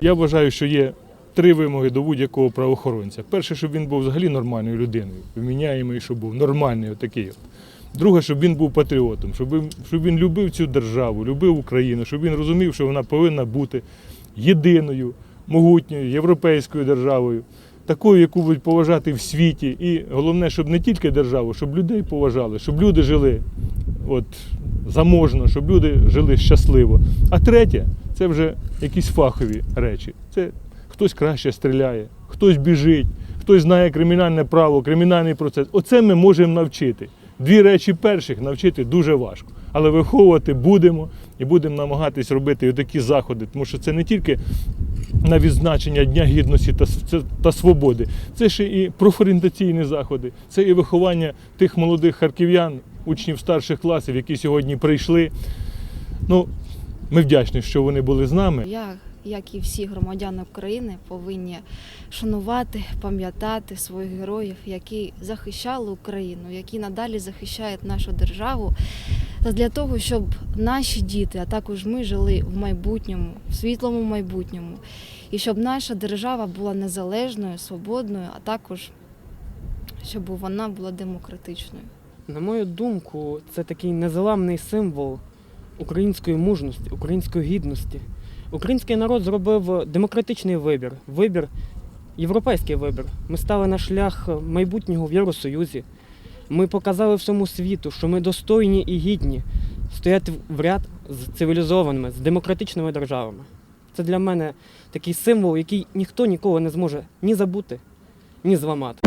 Я вважаю, що є три вимоги до будь-якого правоохоронця. Перше, щоб він був взагалі нормальною людиною, вміняємий, щоб був нормальний отакий. от. Друге, щоб він був патріотом, щоб він, щоб він любив цю державу, любив Україну, щоб він розумів, що вона повинна бути єдиною, могутньою європейською державою, такою, яку будуть поважати в світі. І головне, щоб не тільки державу, щоб людей поважали, щоб люди жили от, заможно, щоб люди жили щасливо. А третє це вже якісь фахові речі. Це хтось краще стріляє, хтось біжить, хтось знає кримінальне право, кримінальний процес. Оце ми можемо навчити. Дві речі перших навчити дуже важко. Але виховувати будемо і будемо намагатись робити такі заходи, тому що це не тільки на відзначення Дня гідності та, та свободи, це ще і профорієнтаційні заходи, це і виховання тих молодих харків'ян, учнів старших класів, які сьогодні прийшли. Ну, ми вдячні, що вони були з нами. Я, як і всі громадяни України, повинні шанувати, пам'ятати своїх героїв, які захищали Україну, які надалі захищають нашу державу, та для того, щоб наші діти, а також ми жили в майбутньому, в світлому майбутньому, і щоб наша держава була незалежною, свободною, а також щоб вона була демократичною. На мою думку, це такий незламний символ української мужності, української гідності. Український народ зробив демократичний вибір, вибір, європейський вибір. Ми стали на шлях майбутнього в Євросоюзі. Ми показали всьому світу, що ми достойні і гідні стояти в ряд з цивілізованими, з демократичними державами. Це для мене такий символ, який ніхто ніколи не зможе ні забути, ні зламати.